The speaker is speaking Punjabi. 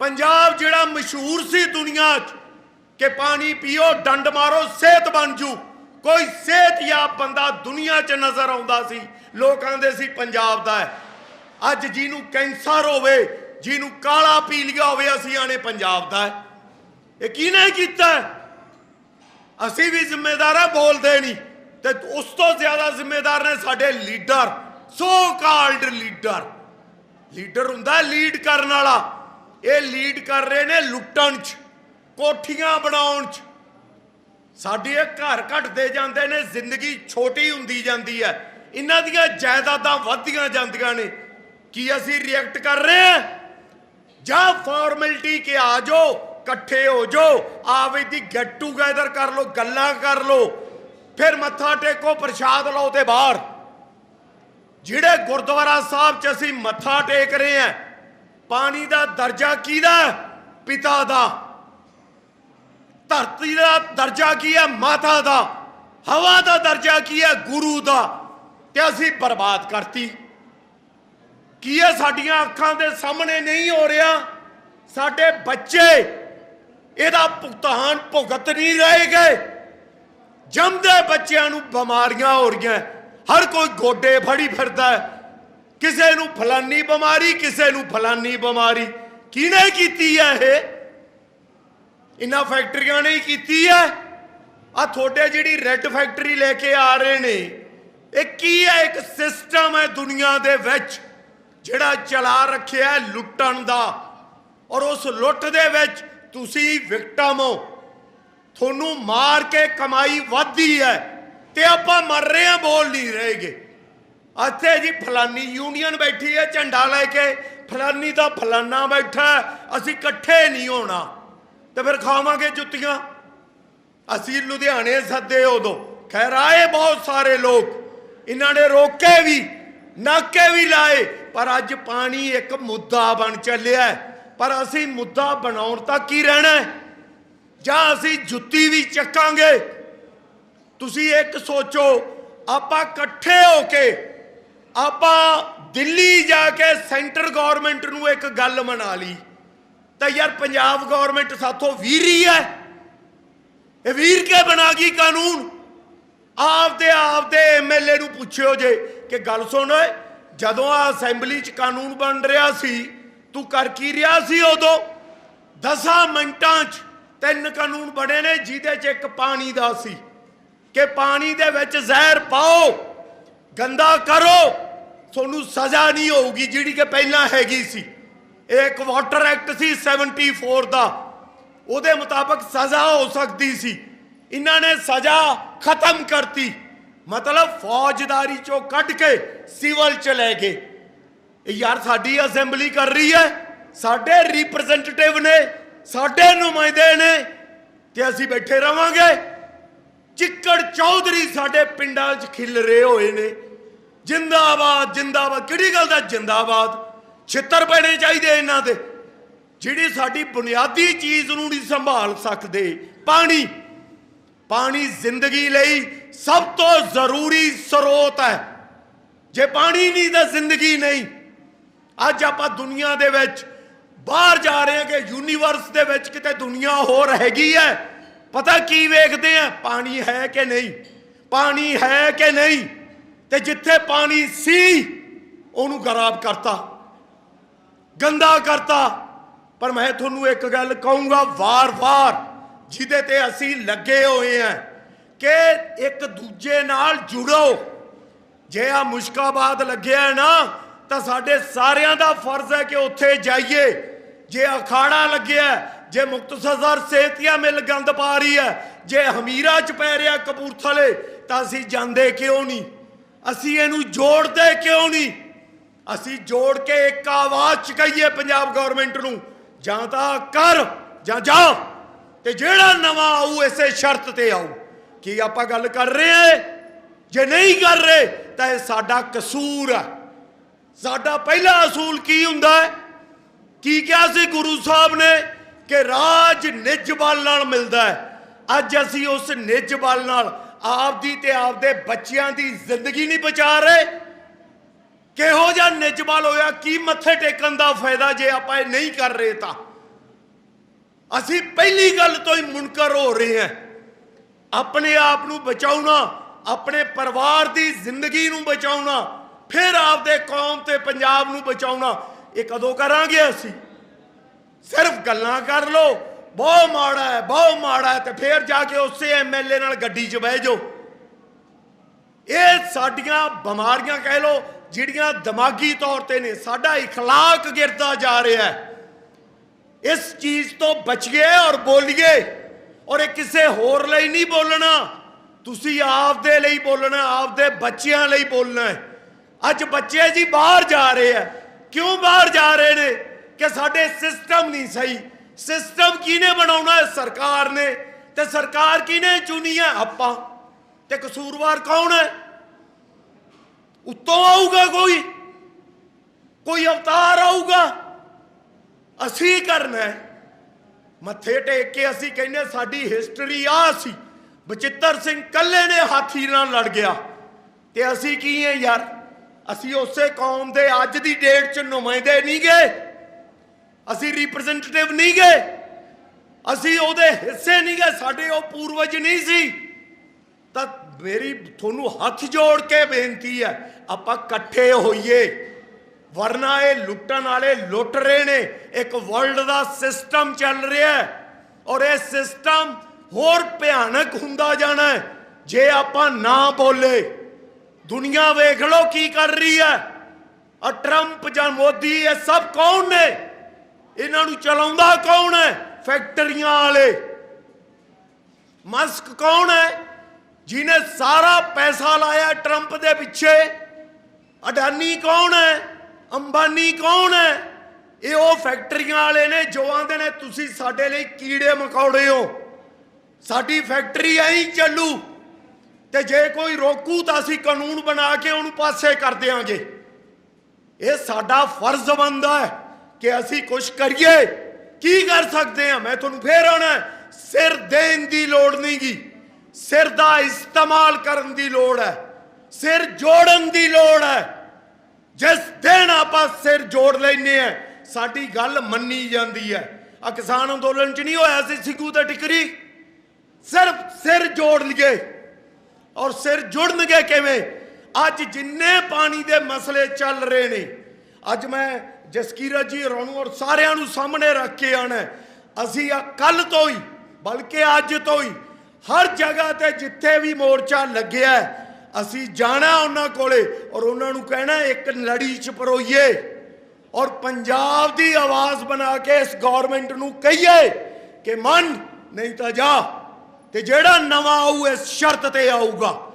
ਪੰਜਾਬ ਜਿਹੜਾ ਮਸ਼ਹੂਰ ਸੀ ਦੁਨੀਆ 'ਚ, ਕਿ ਪਾਣੀ ਪੀਓ, ਡੰਡ ਮਾਰੋ, ਸਿਹਤ ਬਣ ਜੂ। ਕੋਈ ਸਿਹਤਯਾਬ ਬੰਦਾ ਦੁਨੀਆ 'ਚ ਨਜ਼ਰ ਆਉਂਦਾ ਸੀ। ਲੋਕਾਂ ਦੇ ਸੀ, ਪੰਜਾਬ ਦਾ ਅੱਜ ਜਿਹਨੂੰ ਕੈਂਸਰ ਹੋਵੇ, ਜਿਹਨੂੰ ਕਾਲਾ ਪੀ ਲਿਆ ਹੋਵੇ, ਅਸੀਂ ਆਣੇ ਪੰਜਾਬ ਦਾ ਹੈ। ਇਹ ਕਿਹਨੇ ਕੀਤਾ ਅਸੀਂ ਵੀ ਜ਼ਿੰਮੇਦਾਰ ਬੋਲਦੇ ਨਹੀਂ। ਤੇ ਉਸ ਤੋਂ ਜ਼ਿਆਦਾ ਜ਼ਿੰਮੇਦਾਰ ਨੇ ਸਾਡੇ leader so called leader leader ਹੁੰਦਾ ਲੀਡ ਕਰਨ ਵਾਲਾ। ਇਹ ਲੀਡ ਕਰ ਰਹੇ ਨੇ ਲੁੱਟਣ 'ਚ, ਕੋਠੀਆਂ ਬਣਾਉਣ 'ਚ। ਸਾਡੇ ਇਹ ਘਰ ਘਟਦੇ ਜਾਂਦੇ ਨੇ, ਜ਼ਿੰਦਗੀ ਛੋਟੀ ਹੁੰਦੀ ਜਾਂਦੀ ਹੈ। ਇਹਨਾਂ ਦੀਆਂ ਜਾਇਦਾਦਾਂ ਵੱਧਦੀਆਂ ਜਾਂਦੀਆਂ ਨੇ। ਕੀ ਅਸੀਂ ਰਿਐਕਟ ਕਰ ਰਹੇ ਹਾਂ? ਜਾਂ ਫਾਰਮੈਲਿਟੀ ਕੇ ਆ ਜਾਓ, ਇਕੱਠੇ ਹੋ ਜਾਓ ਆਵੇ ਦੀ ਗੈਟ ਟੂਗੇਦਰ ਕਰ ਲਓ, ਗੱਲਾਂ ਕਰ ਲਓ, ਫਿਰ ਮੱਥਾ ਟੇਕੋ, ਪ੍ਰਸ਼ਾਦ ਲਓ ਤੇ ਬਾਹਰ। ਜਿਹੜੇ ਗੁਰਦੁਆਰਾ ਸਾਹਿਬ 'ਚ ਅਸੀਂ ਮੱਥਾ ਟੇਕ ਰਹੇ ਹਾਂ ਪਾਣੀ ਦਾ ਦਰਜਾ ਕਿਹਦਾ ਹੈ? ਪਿਤਾ ਦਾ। ਧਰਤੀ ਦਾ ਦਰਜਾ ਕੀ ਹੈ? ਮਾਤਾ ਦਾ। ਹਵਾ ਦਾ ਦਰਜਾ ਕੀ ਹੈ? ਗੁਰੂ ਦਾ। ਤੇ ਅਸੀਂ ਬਰਬਾਦ ਕਰਤੀ। ਕੀ ਇਹ ਸਾਡੀਆਂ ਅੱਖਾਂ ਦੇ ਸਾਹਮਣੇ ਨਹੀਂ ਹੋ ਰਿਹਾ? ਸਾਡੇ ਬੱਚੇ, ਇਹਦਾ ਭੁਗਤਾਨ ਭੁਗਤ ਨਹੀਂ ਰਹੇ ਗਏ। ਜੰਮਦੇ ਬੱਚਿਆਂ ਨੂੰ ਬਿਮਾਰੀਆਂ ਹੋ ਰਹੀਆਂ। ਹਰ ਕੋਈ ਗੋਡੇ ਫੜੀ ਫਿਰਦਾ ਹੈ। ਕਿਸੇ ਨੂੰ ਫਲਾਨੀ ਬਿਮਾਰੀ, ਕਿਸੇ ਨੂੰ ਫਲਾਨੀ ਬਿਮਾਰੀ। ਕਿਹਨੇ ਕੀਤੀ ਹੈ ਇਹ? ਇਹਨਾਂ ਫੈਕਟਰੀਆਂ ਨੇ ਹੀ ਕੀਤੀ ਹੈ ਆ ਤੁਹਾਡੇ ਜਿਹੜੀ ਰੈੱਡ ਫੈਕਟਰੀ ਲੈ ਕੇ ਆ ਰਹੇ ਨੇ, ਇਹ ਕੀ ਹੈ ਇੱਕ ਸਿਸਟਮ ਹੈ ਦੁਨੀਆ ਦੇ ਵਿੱਚ ਜਿਹੜਾ ਚਲਾ ਰੱਖਿਆ ਹੈ ਲੁੱਟਣ ਦਾ। ਔਰ ਉਸ ਲੁੱਟ ਦੇ ਵਿੱਚ ਤੁਸੀਂ ਵਿਕਟਮ ਹੋ। ਤੁਹਾਨੂੰ ਮਾਰ ਕੇ ਕਮਾਈ ਵੱਧਦੀ ਹੈ ਤੇ ਆਪਾਂ ਮਰ ਰਹੇ ਹਾਂ, ਬੋਲ ਨਹੀਂ ਰਹੇਗੇ। ਇੱਥੇ ਜੀ ਫਲਾਨੀ ਯੂਨੀਅਨ ਬੈਠੀ ਹੈ, ਝੰਡਾ ਲੈ ਕੇ, ਫਲਾਨੀ ਦਾ ਫਲਾਨਾ ਬੈਠਾ ਅਸੀਂ ਇਕੱਠੇ ਨਹੀਂ ਹੋਣਾ। ਤੇ ਫਿਰ ਖਾਵਾਂਗੇ ਜੁੱਤੀਆਂ। ਅਸੀਂ ਲੁਧਿਆਣੇ ਸੱਦੇ ਉਦੋਂ। ਖੈਰ, ਆਏ ਬਹੁਤ ਸਾਰੇ ਲੋਕ। ਇਹਨਾਂ ਨੇ ਰੋਕੇ ਵੀ, ਨਾਕੇ ਵੀ ਲਾਏ। ਪਰ ਅੱਜ ਪਾਣੀ ਇੱਕ ਮੁੱਦਾ ਬਣ ਚੱਲਿਆ ਪਰ ਅਸੀਂ ਮੁੱਦਾ ਬਣਾਉਣ ਤੱਕ ਕੀ ਰਹਿਣਾ ਜਾਂ ਅਸੀਂ ਜੁੱਤੀ ਵੀ ਚੱਕਾਂਗੇ? ਤੁਸੀਂ ਇੱਕ ਸੋਚੋ, ਆਪਾਂ ਇਕੱਠੇ ਹੋ ਕੇ ਆਪਾਂ ਦਿੱਲੀ ਜਾ ਕੇ ਸੈਂਟਰ ਗਵਰਨਮੈਂਟ ਨੂੰ ਇੱਕ ਗੱਲ ਮਨਾ ਲਈ। ਤਾਂ ਯਾਰ ਪੰਜਾਬ ਗਵਰਨਮੈਂਟ ਸਾਥੋਂ ਵੀਰ ਹੀ ਹੈ। ਇਹ ਵੀਰ ਕੇ ਬਣਾ ਗਈ ਕਾਨੂੰਨ? ਆਪਦੇ ਆਪਦੇ ਐਮਐਲਏ ਨੂੰ ਪੁੱਛਿਓ ਜੇ ਕਿ ਗੱਲ ਸੁਣ ਓਏ ਜਦੋਂ ਆ ਅਸੈਂਬਲੀ 'ਚ ਕਾਨੂੰਨ ਬਣ ਰਿਹਾ ਸੀ, ਤੂੰ ਕਰ ਕੀ ਰਿਹਾ ਸੀ ਉਦੋਂ? 10 ਮਿੰਟਾਂ 'ਚ ਤਿੰਨ ਕਾਨੂੰਨ ਬਣੇ ਨੇ, ਜਿਹਦੇ 'ਚ ਇੱਕ ਪਾਣੀ ਦਾ ਸੀ। ਕਿ ਪਾਣੀ ਦੇ ਵਿੱਚ ਜ਼ਹਿਰ ਪਾਓ, ਗੰਦਾ ਕਰੋ। ਤੁਹਾਨੂੰ ਸਜ਼ਾ ਨਹੀਂ ਹੋਊਗੀ ਜਿਹੜੀ ਕਿ ਪਹਿਲਾਂ ਹੈਗੀ ਸੀ। ਇਹ ਇੱਕ ਵਾਟਰ ਐਕਟ ਸੀ 74 ਦਾ। ਉਹਦੇ ਮੁਤਾਬਕ ਸਜ਼ਾ ਹੋ ਸਕਦੀ ਸੀ। ਇਹਨਾਂ ਨੇ ਸਜ਼ਾ ਖਤਮ ਕਰਤੀ। ਮਤਲਬ ਫੌਜਦਾਰੀ ਚੋਂ ਕੱਢ ਕੇ ਸਿਵਲ ਚ ਲੈ ਗਏ। ਇਹ ਯਾਰ ਸਾਡੀ ਅਸੈਂਬਲੀ ਕਰ ਰਹੀ ਹੈ। ਸਾਡੇ ਰਿਪਰੈਜ਼ੈਂਟੇਟਿਵ ਨੇ, ਸਾਡੇ ਨੁਮਾਇੰਦੇ ਨੇ ਤੇ ਅਸੀਂ ਬੈਠੇ ਰਵਾਂਗੇ। ਚਿੱਕੜ ਚੌਧਰੀ ਸਾਡੇ ਪਿੰਡਾਂ 'ਚ ਖਿਲ ਰਹੇ ਹੋਏ ਨੇ। ਜਿੰਦਾਬਾਦ ਜਿੰਦਾਬਾਦ। ਕਿਹੜੀ ਗੱਲ ਦਾ ਜਿੰਦਾਬਾਦ? ਛਿੱਤਰ ਪੈਣੇ ਚਾਹੀਦੇ ਇਹਨਾਂ ਦੇ ਜਿਹੜੀ ਸਾਡੀ ਬੁਨਿਆਦੀ ਚੀਜ਼ ਨੂੰ ਨਹੀਂ ਸੰਭਾਲ ਸਕਦੇ। ਪਾਣੀ। ਪਾਣੀ ਜ਼ਿੰਦਗੀ ਲਈ ਸਭ ਤੋਂ ਜ਼ਰੂਰੀ ਸਰੋਤ ਹੈ। ਜੇ ਪਾਣੀ ਨਹੀਂ ਤਾਂ ਜ਼ਿੰਦਗੀ ਨਹੀਂ। ਅੱਜ ਆਪਾਂ ਦੁਨੀਆ ਦੇ ਵਿੱਚ ਬਾਹਰ ਜਾ ਰਹੇ ਹਾਂ ਕਿ ਯੂਨੀਵਰਸ ਦੇ ਵਿੱਚ ਕਿਤੇ ਦੁਨੀਆ ਹੋਰ ਹੈਗੀ ਹੈ। ਪਤਾ ਕੀ ਵੇਖਦੇ ਆ ਪਾਣੀ ਹੈ ਕਿ ਨਹੀਂ? ਪਾਣੀ ਹੈ ਕਿ ਨਹੀਂ? ਤੇ ਜਿੱਥੇ ਪਾਣੀ ਸੀ, ਉਹਨੂੰ ਖਰਾਬ ਕਰਤਾ। ਗੰਦਾ ਕਰਤਾ। ਪਰ ਮੈਂ ਤੁਹਾਨੂੰ ਇੱਕ ਗੱਲ ਕਹੂੰਗਾ ਵਾਰ-ਵਾਰ, ਜਿਹਦੇ ਤੇ ਅਸੀਂ ਲੱਗੇ ਹੋਏ ਆ ਕਿ ਇੱਕ ਦੂਜੇ ਨਾਲ ਜੁੜੋ। ਜੇ ਆ ਮੁਸ਼ਕਾਬਾਦ ਲੱਗਿਆ ਨਾ, ਤਾਂ ਸਾਡੇ ਸਾਰਿਆਂ ਦਾ ਫਰਜ਼ ਹੈ ਕਿ ਉੱਥੇ ਜਾਈਏ। ਜੇ ਅਖਾੜਾ ਲੱਗਿਆ, ਜੇ ਮੁਕਤਸਰ ਸੇਤੀਆ ਮਿਲ ਗੰਦ ਪਾ ਰਹੀ ਹੈ, ਜੇ ਹਮੀਰਾ ਚ ਪੈ ਰਿਹਾ ਕਪੂਰਥਲੇ, ਤਾਂ ਅਸੀਂ ਜਾਂਦੇ ਕਿਉਂ ਨਹੀਂ? ਅਸੀਂ ਇਹਨੂੰ ਜੋੜਦੇ ਕਿਉਂ ਨਹੀਂ? ਅਸੀਂ ਜੋੜ ਕੇ ਇੱਕ ਆਵਾਜ਼ ਚ ਕਹੀਏ ਪੰਜਾਬ ਗਵਰਨਮੈਂਟ ਨੂੰ। ਜਾਂ ਤਾਂ ਕਰ, ਜਾਂ ਜਾ। ਤੇ ਜਿਹੜਾ ਨਵਾਂ ਆਊ, ਇਸੇ ਸ਼ਰਤ ਤੇ ਆਊ। ਕੀ ਆਪਾਂ ਗੱਲ ਕਰ ਰਹੇ ਹਾਂ? ਜੇ ਨਹੀਂ ਕਰ ਰਹੇ, ਤਾਂ ਇਹ ਸਾਡਾ ਕਸੂਰ ਹੈ ਸਾਡਾ ਪਹਿਲਾ ਅਸੂਲ ਕੀ ਹੁੰਦਾ ਹੈ? ਕੀ ਕਿਹਾ ਸੀ ਗੁਰੂ ਸਾਹਿਬ ਨੇ ਕਿ ਰਾਜ ਨਿਜ ਬਲ ਨਾਲ ਮਿਲਦਾ ਹੈ। ਅੱਜ ਅਸੀਂ ਉਸ ਨਿਜ ਬਲ ਨਾਲ ਆਪਦੀ ਤੇ ਆਪਦੇ ਬੱਚਿਆਂ ਦੀ ਜ਼ਿੰਦਗੀ ਨਹੀਂ ਬਚਾ ਰਹੇ। ਕਿਹੋ ਜਿਹਾ ਨਿਜ ਬਲ ਹੋਇਆ, ਕੀ ਮੱਥੇ ਟੇਕਣ ਦਾ ਫਾਇਦਾ ਜੇ ਆਪਾਂ ਇਹ ਨਹੀਂ ਕਰ ਰਹੇ ਤਾਂ? ਅਸੀਂ ਪਹਿਲੀ ਗੱਲ ਤੋਂ ਹੀ ਮੁਨਕਰ ਹੋ ਰਹੇ ਹਾਂ। ਆਪਣੇ ਆਪ ਨੂੰ ਬਚਾਉਣਾ, ਆਪਣੇ ਪਰਿਵਾਰ ਦੀ ਜ਼ਿੰਦਗੀ ਨੂੰ ਬਚਾਉਣਾ, ਫਿਰ ਆਪਦੇ ਕੌਮ ਤੇ ਪੰਜਾਬ ਨੂੰ ਬਚਾਉਣਾ, ਇਹ ਕਦੋਂ ਕਰਾਂਗੇ ਅਸੀਂ? ਸਿਰਫ ਗੱਲਾਂ ਕਰ ਲੋ ਬਹੁਤ ਮਾੜਾ ਹੈ ਬਹੁਤ ਮਾੜਾ ਹੈ ਤੇ ਫਿਰ ਜਾ ਕੇ ਉਸੇ ਐਮਐਲਏ ਨਾਲ ਗੱਡੀ 'ਚ ਬਹਿ ਜਾਓ ਇਹ ਸਾਡੀਆਂ ਬਿਮਾਰੀਆਂ ਕਹਿ ਲੋ ਜਿਹੜੀਆਂ ਦਿਮਾਗੀ ਤੌਰ ਤੇ ਨੇ ਸਾਡਾ اخلاق ਗਿਰਦਾ ਜਾ ਰਿਹਾ ਹੈ ਇਸ ਚੀਜ਼ ਤੋਂ ਬਚੀਏ ਔਰ ਬੋਲੀਏ ਔਰ ਇਹ ਕਿਸੇ ਹੋਰ ਲਈ ਨਹੀਂ ਬੋਲਣਾ ਤੁਸੀਂ ਆਪਦੇ ਲਈ ਬੋਲਣਾ ਆਪਦੇ ਬੱਚਿਆਂ ਲਈ ਬੋਲਣਾ ਹੈ ਅੱਜ ਬੱਚੇ ਜੀ ਬਾਹਰ ਜਾ ਰਹੇ ਆ ਕਿਉਂ ਬਾਹਰ ਜਾ ਰਹੇ ਨੇ ਕਿ ਸਾਡੇ ਸਿਸਟਮ ਨਹੀਂ ਸਹੀ ਸਿਸਟਮ ਕਿਹਨੇ ਬਣਾਉਣਾ ਹੈ? ਸਰਕਾਰ ਨੇ। ਤੇ ਸਰਕਾਰ ਕਿਹਨੇ ਚੁਣੀ ਹੈ? ਆਪਾਂ। ਤੇ ਕਸੂਰਵਾਰ ਕੌਣ ਹੈ? ਉੱਤੋਂ ਆਊਗਾ ਕੋਈ। ਕੋਈ ਅਵਤਾਰ ਆਊਗਾ। ਅਸੀਂ ਕਰਨਾ ਹੈ। ਮੱਥੇ ਟੇਕ ਕੇ ਅਸੀਂ ਕਹਿੰਦੇ ਸਾਡੀ ਹਿਸਟਰੀ ਆ ਸੀ। ਬਚਿੱਤਰ ਸਿੰਘ ਕੱਲੇ ਨੇ ਹਾਥੀ ਨਾਲ ਲੜ ਗਿਆ। ਤੇ ਅਸੀਂ ਕੀ ਹੈ ਯਾਰ? ਅਸੀਂ ਉਸੇ ਕੌਮ ਦੇ ਅੱਜ ਦੀ ਡੇਟ 'ਚ ਨੁਮਾਇੰਦੇ ਨਹੀਂ ਗਏ। ਅਸੀਂ ਰਿਪਰੈਜ਼ੈਂਟੇਟਿਵ ਨਹੀਂ ਗਏ। ਅਸੀਂ ਉਹਦੇ ਹਿੱਸੇ ਨਹੀਂ ਗਏ, ਸਾਡੇ ਉਹ ਪੂਰਵਜ ਨਹੀਂ ਸੀ। ਤਾਂ ਮੇਰੀ, ਤੁਹਾਨੂੰ ਹੱਥ ਜੋੜ ਕੇ ਬੇਨਤੀ ਹੈ, ਆਪਾਂ ਇਕੱਠੇ ਹੋਈਏ। ਵਰਨਾ ਇਹ ਲੁੱਟਣ ਵਾਲੇ ਲੁੱਟ ਰਹੇ ਨੇ। ਇੱਕ ਵਰਲਡ ਦਾ ਸਿਸਟਮ ਚੱਲ ਰਿਹਾ ਹੈ ਔਰ ਇਹ ਸਿਸਟਮ ਹੋਰ ਭਿਆਨਕ ਹੁੰਦਾ ਜਾਣਾ ਹੈ, ਜੇ ਆਪਾਂ ਨਾ ਬੋਲੇ। ਦੁਨੀਆ ਵੇਖ ਲਓ ਕੀ ਕਰ ਰਹੀ ਹੈ। ਆ ਟਰੰਪ ਜਾਂ ਮੋਦੀ, ਇਹ ਸਭ ਕੌਣ ਨੇ? ਇਹਨਾਂ ਨੂੰ ਚਲਾਉਂਦਾ ਕੌਣ ਹੈ? ਫੈਕਟਰੀਆਂ ਵਾਲੇ। ਮਸਕ ਕੌਣ ਹੈ? ਜਿਨੇ ਸਾਰਾ ਪੈਸਾ ਲਾਇਆ ਟਰੰਪ ਦੇ ਪਿੱਛੇ। ਅਡਾਨੀ ਕੌਣ ਹੈ? ਅੰਬਾਨੀ ਕੌਣ ਹੈ? ਇਹ ਉਹ ਫੈਕਟਰੀਆਂ ਵਾਲੇ ਨੇ ਜੋ ਆਂਦੇ ਨੇ, ਤੁਸੀਂ ਸਾਡੇ ਲਈ ਕੀੜੇ ਮਕੌੜੇ ਹੋ। ਸਾਡੀ ਫੈਕਟਰੀ ਐਂ ਚੱਲੂ। ਤੇ ਜੇ ਕੋਈ ਰੋਕੂ ਤਾਂ ਅਸੀਂ ਕਾਨੂੰਨ ਬਣਾ ਕੇ ਉਹਨੂੰ ਪਾਸੇ ਕਰ ਦਿਆਂਗੇ। ਇਹ ਸਾਡਾ ਫਰਜ਼ ਬਣਦਾ ਹੈ। ਕਿ ਅਸੀਂ ਕੁਝ ਕਰੀਏ। ਕੀ ਕਰ ਸਕਦੇ ਹਾਂ ਮੈਂ ਤੁਹਾਨੂੰ ਫੇਰ ਆਣਾ ਸਿਰ ਦੇਣ ਦੀ ਲੋੜ ਨਹੀਂਗੀ। ਸਿਰ ਦਾ ਇਸਤੇਮਾਲ ਕਰਨ ਦੀ ਲੋੜ ਹੈ। ਸਿਰ ਜੋੜਨ ਦੀ ਲੋੜ ਹੈ। ਜਿਸ ਦਿਨ ਆਪਾਂ ਸਿਰ ਜੋੜ ਲੈਨੇ ਆ ਸਾਡੀ ਗੱਲ ਮੰਨੀ ਜਾਂਦੀ ਹੈ। ਆ ਕਿਸਾਨ ਅੰਦੋਲਨ ਚ ਨਹੀਂ ਹੋਇਆ ਸੀ, ਸਿੱਖੂ ਤੇ ਟਿਕਰੀ। ਸਿਰਫ ਸਿਰ ਜੋੜ ਲਈਏ। ਔਰ ਸਿਰ ਜੁੜਨਗੇ ਕਿਵੇਂ? ਅੱਜ ਜਿੰਨੇ ਪਾਣੀ ਦੇ ਮਸਲੇ ਚੱਲ ਰਹੇ ਨੇ, ਅੱਜ ਮੈਂ ਜਸਕੀਰਤ ਜੀ ਰੋਣੂ ਔਰ ਸਾਰਿਆਂ ਨੂੰ ਸਾਹਮਣੇ ਰੱਖ ਕੇ ਆਣਾ ਅਸੀਂ ਆ ਕੱਲ ਤੋਂ ਹੀ, ਬਲਕਿ ਅੱਜ ਤੋਂ ਹੀ, ਹਰ ਜਗ੍ਹਾ ਤੇ ਜਿੱਥੇ ਵੀ ਮੋਰਚਾ ਲੱਗਿਆ ਅਸੀਂ ਜਾਣਾ ਉਹਨਾਂ ਕੋਲੇ ਔਰ ਉਹਨਾਂ ਨੂੰ ਕਹਿਣਾ ਇੱਕ ਲੜੀ ਚ ਪਰੋਈਏ। ਔਰ ਪੰਜਾਬ ਦੀ ਆਵਾਜ਼ ਬਣਾ ਕੇ ਇਸ ਗਵਰਨਮੈਂਟ ਨੂੰ ਕਹੀਏ ਕਿ ਮੰਨ, ਨਹੀਂ ਤਾਂ ਜਾ। ਤੇ ਜਿਹੜਾ ਨਵਾਂ ਆਊ, ਇਸ ਸ਼ਰਤ ਤੇ ਆਊਗਾ।